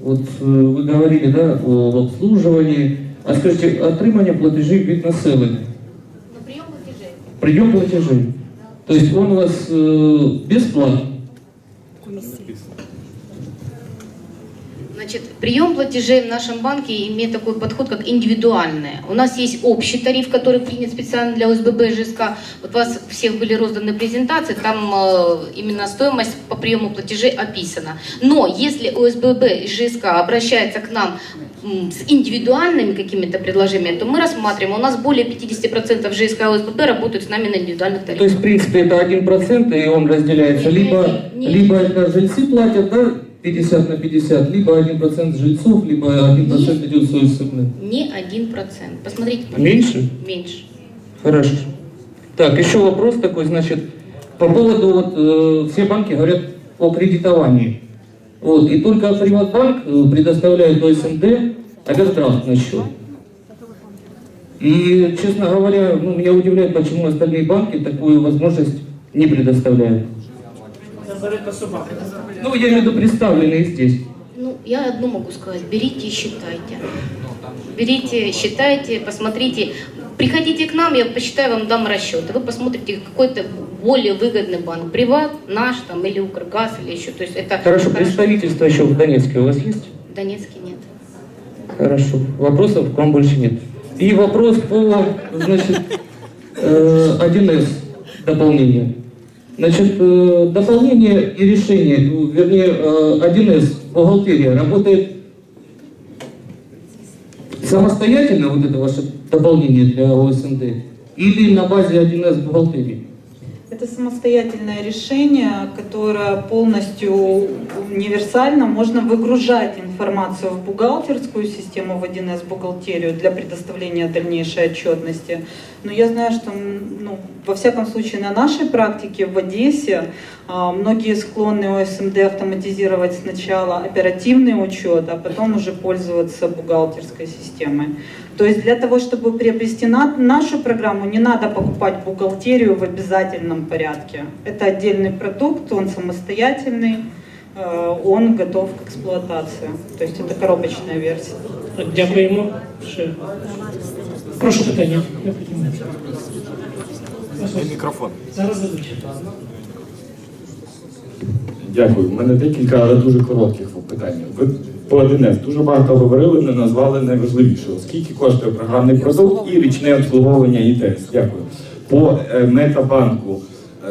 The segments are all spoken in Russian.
Вот э, вы говорили, да, о обслуживании. А скажите, отримання платежів від населення. На прием платежей. Прием платежей. То есть он у вас э, бесплатный. Значит, прием платежей в нашем банке имеет такой подход, как индивидуальный. У нас есть общий тариф, который принят специально для ОСББ и ЖСК. Вот у вас всех были розданы презентации, там э, именно стоимость по приему платежей описана. Но если ОСББ и ЖСК обращается к нам с индивидуальными какими-то предложениями, то мы рассматриваем, у нас более 50% ЖСК и ОСББ работают с нами на индивидуальных тарифах. То есть, в принципе, это 1%, и он разделяется. Либо, не, не. либо это жильцы платят, да, 50 на 50, либо 1% жильцов, либо 1% идет с ОСБ. Не 1%. Посмотрите. пожалуйста. Меньше? Меньше. Хорошо. Так, еще вопрос такой, значит, по поводу, вот, э, все банки говорят о кредитовании. Вот, и только Приватбанк э, предоставляет ОСНД овердрафт на счет. И, честно говоря, ну, меня удивляет, почему остальные банки такую возможность не предоставляют. Ну, я имею в виду представленные здесь. Ну, я одно могу сказать. Берите и считайте. Берите, считайте, посмотрите. Приходите к нам, я посчитаю, вам дам расчет. И вы посмотрите какой-то более выгодный банк. Приват, наш там, или Укргаз, или еще. То есть это Хорошо, представительство еще в Донецке у вас есть? В Донецке нет. Хорошо. Вопросов к вам больше нет. И вопрос по, значит, э, 1С дополнение. Значит, э, дополнение и решение, ну, вернее, э, 1С, бухгалтерия, работает самостоятельно, вот это ваше дополнение для ОСНД, или на базе 1С бухгалтерии? Это самостоятельное решение, которое полностью универсально. Можно выгружать информацию в бухгалтерскую систему, в 1С бухгалтерию для предоставления дальнейшей отчетности. Но я знаю, что ну, во всяком случае на нашей практике в Одессе а, многие склонны ОСМД автоматизировать сначала оперативный учет, а потом уже пользоваться бухгалтерской системой. То есть для того, чтобы приобрести на- нашу программу, не надо покупать бухгалтерию в обязательном порядке. Это отдельный продукт, он самостоятельный, он готов к эксплуатации. То есть это коробочная версия. Дякуємо. Ще. Прошу питання. Мікрофон. Зараз дадуть. Дякую. У мене декілька, але дуже коротких питань. Ви по 1С дуже багато говорили, не назвали найважливіше. Скільки коштує програмний продукт і річне обслуговування ІТС? Дякую. По е, метабанку.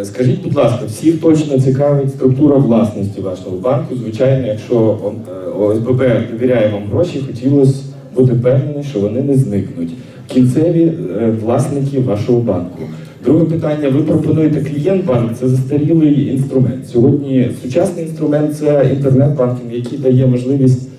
Е, Скажіть, будь ласка, всіх точно цікавить структура власності вашого банку. Звичайно, якщо е, ОСББ довіряє вам гроші, хотілося бути впевнені, що вони не зникнуть. Кінцеві е, власники вашого банку. Друге питання: ви пропонуєте клієнт-банк, це застарілий інструмент. Сьогодні сучасний інструмент це інтернет-банкінг, який дає можливість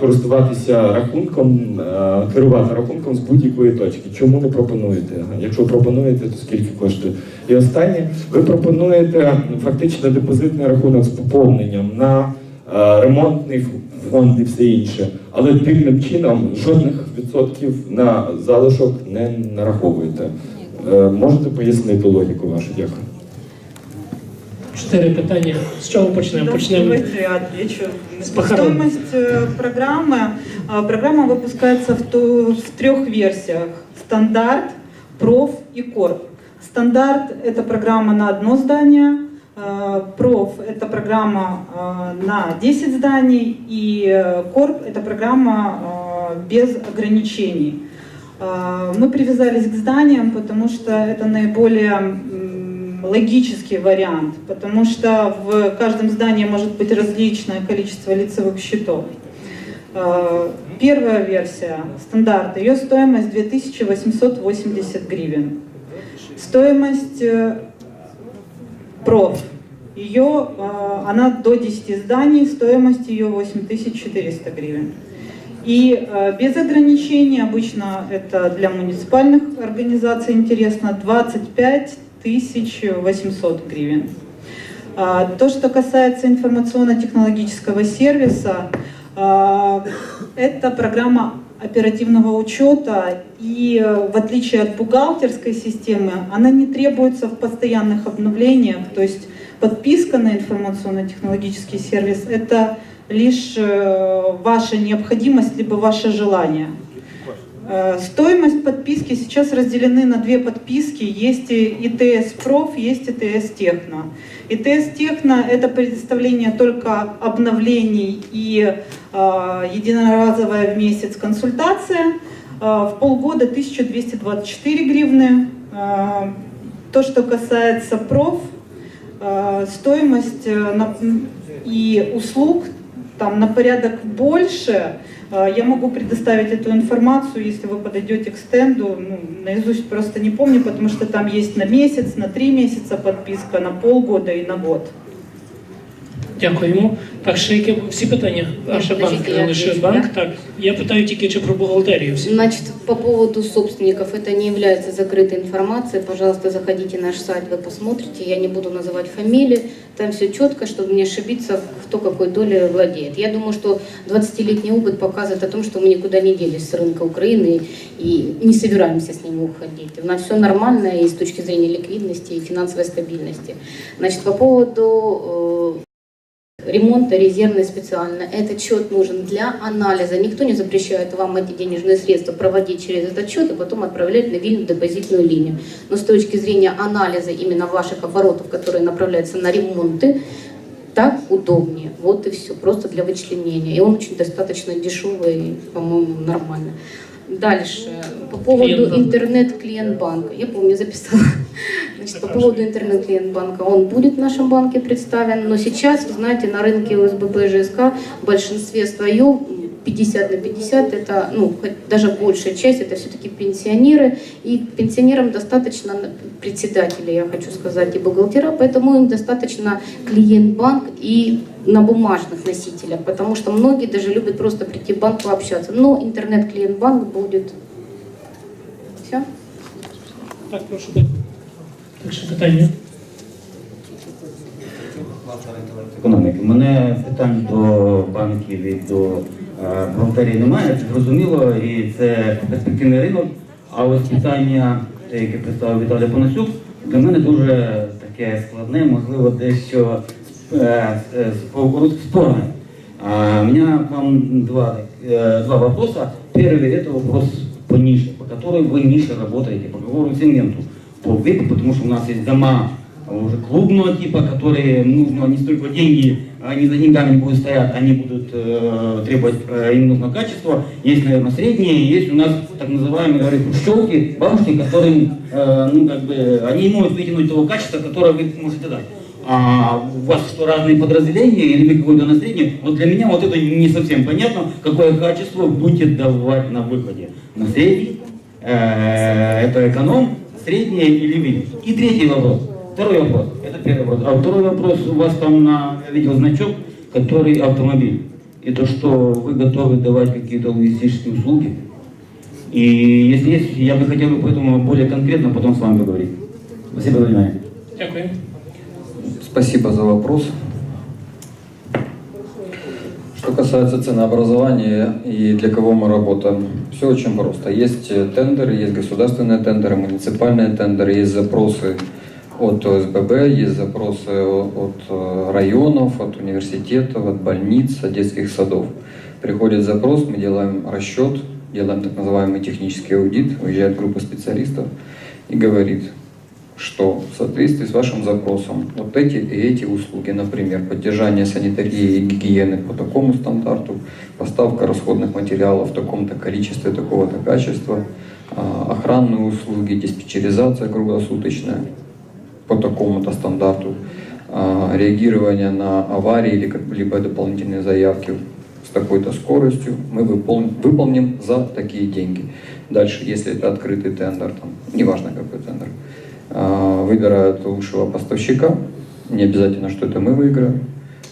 користуватися рахунком, е, керувати рахунком з будь-якої точки. Чому не пропонуєте? Якщо пропонуєте, то скільки коштує? І останнє, ви пропонуєте фактично депозитний рахунок з поповненням на е, ремонтний фонд і все інше, але дивним чином жодних відсотків на залишок не нараховуєте. Е, Можете пояснити логіку вашу? Дякую. Чотири питання. З чого почнемо? Почнемо. Я отвечу. С. Стоимость программы. а, Программа выпускается в, в трех версиях. Стандарт, проф и корп. Стандарт – это программа на одно здание. а, Проф – это программа а, на 10 зданий. И корп – это программа без ограничений. Мы привязались к зданиям, потому что это наиболее логический вариант, потому что в каждом здании может быть различное количество лицевых счетов. А, Первая версия стандарта, ее стоимость 2880 гривен. Стоимость э, проф, ее, а, она до 10 зданий, стоимость ее 8400 гривен. И э, без ограничений, обычно это для муниципальных организаций интересно, 25 800 гривен. А, То, что касается информационно-технологического сервиса, а, это программа оперативного учета, и в отличие от бухгалтерской системы, она не требуется в постоянных обновлениях, то есть подписка на информационно-технологический сервис – это лишь э, ваша необходимость либо ваше желание. Э, Стоимость подписки сейчас разделены на две подписки. Есть ИТС Проф, есть ИТС Техно. ИТС Техно – это предоставление только обновлений и э, единоразовая в месяц консультация. Э, в полгода 1224 гривны. Э, то, что касается проф, э, стоимость э, и услуг там на порядок больше. Э, Я могу предоставить эту информацию, если вы подойдете к стенду. Ну, наизусть просто не помню, потому что там есть на месяц, на три месяца подписка, на полгода и на год. Дякуємо. Так, ще які всі питання? Ваше банк подождите, я лише отвечу, банк. да? Так. Я питаю тільки чи про бухгалтерію. всі. Значит, по поводу собственников, это не является закрытой информацией. Пожалуйста, заходите на наш сайт, вы посмотрите. Я не буду называть фамилии. Там все четко, чтобы не ошибиться, кто какой долей владеет. Я думаю, что 20-летний опыт показывает о том, что мы никуда не делись с рынка Украины и не собираемся с него уходить. У нас все нормально и с точки зрения ликвидности и финансовой стабильности. Значит, по поводу э, ремонта резервной специально. Этот счет нужен для анализа. Никто не запрещает вам эти денежные средства проводить через этот счет и потом отправлять на вильную депозитную линию. Но с точки зрения анализа именно ваших оборотов, которые направляются на ремонты, так удобнее. Вот и все, просто для вычленения. И он очень достаточно дешевый, по-моему, нормально. Дальше, по поводу Клиент-банк. интернет-клиент-банка. Я помню, записала. Значит, по поводу интернет-клиент-банка. Он будет в нашем банке представлен, но сейчас, знаете, на рынке ОСББ и ЖСК в большинстве своем 50 на 50, это, ну, хоть даже большая часть, это все-таки пенсионеры, и пенсионерам достаточно председателей, я хочу сказать, и бухгалтера, поэтому им достаточно клиент-банк и на бумажных носителях, потому что многие даже любят просто прийти в банк пообщаться. Но интернет-клиент-банк будет. Все? Так, прошу. так. Так, ще питання. економіки. У мене питань до банків і до е, бухгалтерії немає, це зрозуміло, і це перспективний ринок. А ось питання, те, яке представив Віталій Панасюк, для мене дуже таке складне, можливо, дещо е, е, спор- спорне. А, у меня к вам два, э, два вопроса. Первый это вопрос по нише, по которой вы нише работаете, по какому сегменту. По VIP, потому что у нас есть дома уже клубного типа, которые нужно не столько деньги, они за деньгами не будут стоять, они будут э, требовать, э, им нужно качество. Есть, наверное, средние, есть у нас так называемые говорят, хрущевки, бабушки, которым, э, ну, как бы, они могут вытянуть того качества, которое вы можете дать. А у вас что, разные подразделения или вы какое-то на среднее? Вот для меня вот это не совсем понятно, какое качество будете давать на выходе. На средний, э, это эконом, среднее или вид. И третий вопрос. Второй вопрос. Это первый вопрос. А второй вопрос, у вас там на, я видел значок, который автомобиль. Это что, вы готовы давать какие-то логистические услуги? И если есть, я бы хотел бы поэтому более конкретно потом с вами поговорить. Спасибо за внимание. Дякую. Спасибо за вопрос. Что касается ценообразования и для кого мы работаем, все очень просто. Есть тендеры, есть государственные тендеры, муниципальные тендеры, есть запросы от ОСББ, есть запросы от э, районов, от университетов, от больниц, от детских садов. Приходит запрос, мы делаем расчет, делаем так называемый технический аудит, уезжает группа специалистов и говорит, что в соответствии с вашим запросом вот эти и эти услуги, например, поддержание санитарии и гигиены по такому стандарту, поставка расходных материалов в таком-то количестве, такого-то качества, а, охранные услуги, диспетчеризация круглосуточная по такому-то стандарту, а, реагирование на аварии или какие-либо дополнительные заявки с такой-то скоростью мы выполним, за такие деньги. Дальше, если это открытый тендер, там, неважно какой тендер, а, выбирают лучшего поставщика, не обязательно, что это мы выиграем.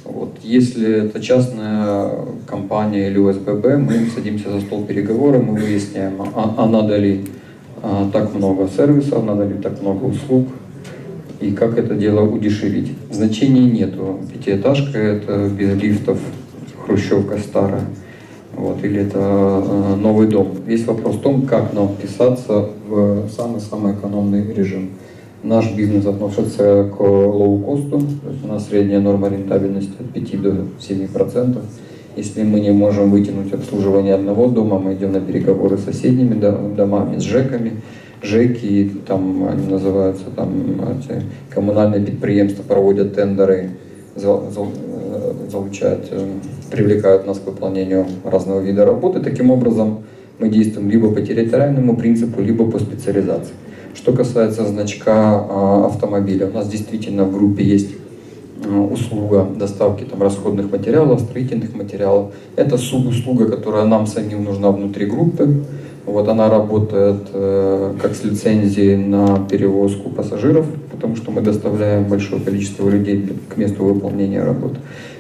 Вот. Если это частная компания или ОСББ, мы садимся за стол переговоров, мы выясняем, а, а надо ли а, так много сервисов, надо ли так много услуг, и как это дело удешевить. Значений нету. Пятиэтажка это без лифтов, хрущевка старая. Вот, или это э, новый дом. Весь вопрос в том, как нам вписаться в самый-самый экономный режим. Наш бизнес относится к лоу-косту, то есть у нас средняя норма рентабельности от 5 до 7%. Если мы не можем вытянуть обслуживание одного дома, мы идем на переговоры с соседними до- домами, с ЖЭКами. ЖЭКи, там они называются, там эти коммунальные предприятия проводят тендеры, э, залучают, э, привлекают нас к выполнению разного вида работы. Таким образом, мы действуем либо по территориальному принципу, либо по специализации. Что касается значка а, автомобиля, у нас действительно в группе есть а, услуга доставки там, расходных материалов, строительных материалов. Это субуслуга, которая нам самим нужна внутри группы. Вот она работает э, как с лицензией на перевозку пассажиров, потому что мы доставляем большое количество людей для- к месту выполнения работы,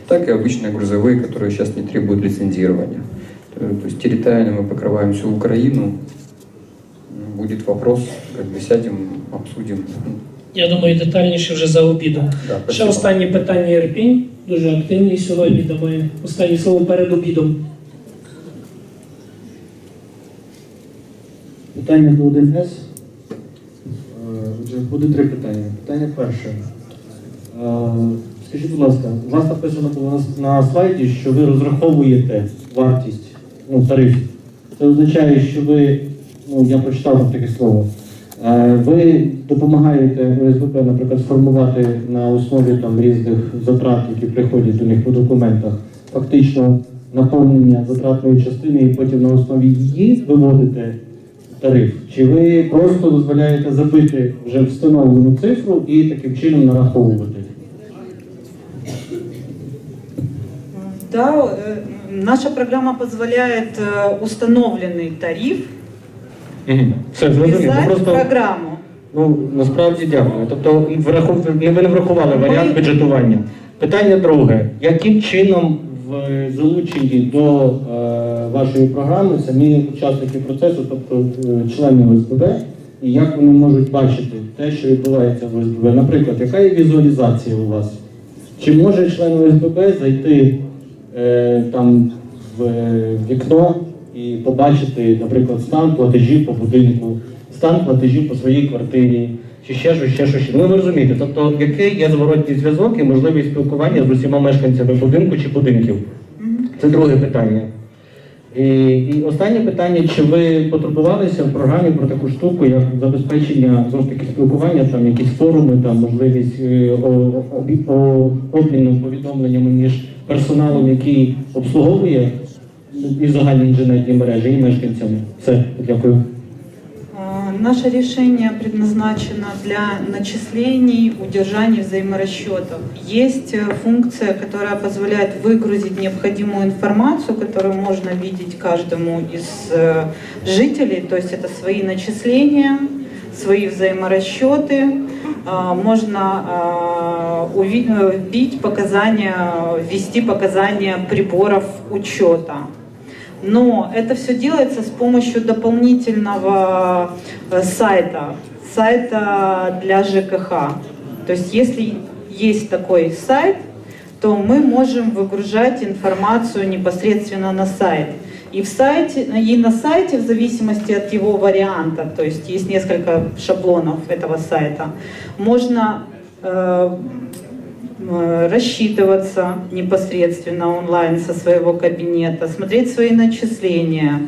так и обычные грузовые, которые сейчас не требуют лицензирования. Э, То есть территориально мы покрываем всю Украину. Будет вопрос, как бы сядем, обсудим. Я думаю, детальніше вже за обідом. Да, Ще спасибо. останнє питання Ірпінь. Дуже активний сьогодні. Дамо останнє слово перед обідом. Питання до 1С. Е, буде три питання. Питання перше. Е, Скажіть, будь ласка, у вас написано було на- слайді, що ви розраховуєте вартість ну, тарифів. Це означає, що ви, ну я прочитав таке слово. е, Ви допомагаєте ОСББ, наприклад, сформувати на основі там різних затрат, які приходять до них по документах, фактично наповнення затратної частини, і потім на основі її виводите тариф? Чи ви просто дозволяєте забити вже встановлену цифру і таким чином нараховувати? Да, э, наша программа позволяет э, установленный тариф Мгм. Все, зрозуміло. вписать в Просто программу. ну насправді дякую. Тобто врахов... не ви не врахували варіант бюджетування. Питання друге: яким чином в залученні до е, вашої програми самі учасники процесу, тобто е, члени ОСББ, і як вони можуть бачити те, що відбувається в ОСББ? Наприклад, яка є візуалізація у вас? Чи може член ОСББ зайти е, там в е, вікно і побачити, наприклад, стан платежів по будинку, стан платежів по своїй квартирі, чи ще щось, ще щось. Ну ви розумієте, тобто який є зворотній зв'язок і можливість спілкування з усіма мешканцями будинку чи будинків? Це друге питання. І, і останнє питання: чи ви потребувалися в програмі про таку штуку, як забезпечення знову ж таки спілкування, там якісь форуми, там можливість е, обміну повідомленнями між персоналом, який обслуговує і загальні інженерні мережі, і мешканцями? Все, дякую. Наше решение предназначено для начислений, удержания взаиморасчетов. Есть э, функция, которая позволяет выгрузить необходимую информацию, которую можно видеть каждому из э, жителей. То есть это свои начисления, свои взаиморасчеты. А, Можно а, уви- э, показания, ввести показания приборов учета. Но это все делается с помощью дополнительного э, сайта, сайта для ЖКХ. То есть если есть такой сайт, то мы можем выгружать информацию непосредственно на сайт. И в сайте, и на сайте, в зависимости от его варианта, то есть есть несколько шаблонов этого сайта, можно э, рассчитываться непосредственно онлайн со своего кабинета, смотреть свои начисления,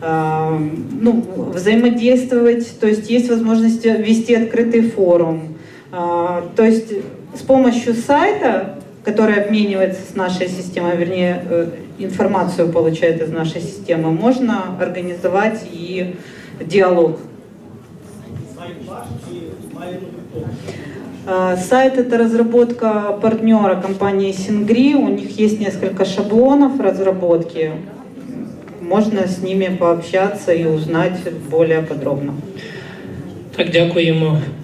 э, ну, взаимодействовать, то есть есть возможность вести открытый форум. Э, То есть с помощью сайта, который обменивается с нашей системой, вернее, э, информацию получает из нашей системы, можно организовать и диалог. Сайт это разработка партнера компании Сингри. У них есть несколько шаблонов разработки. Можно с ними пообщаться и узнать более подробно. Так, дякуємо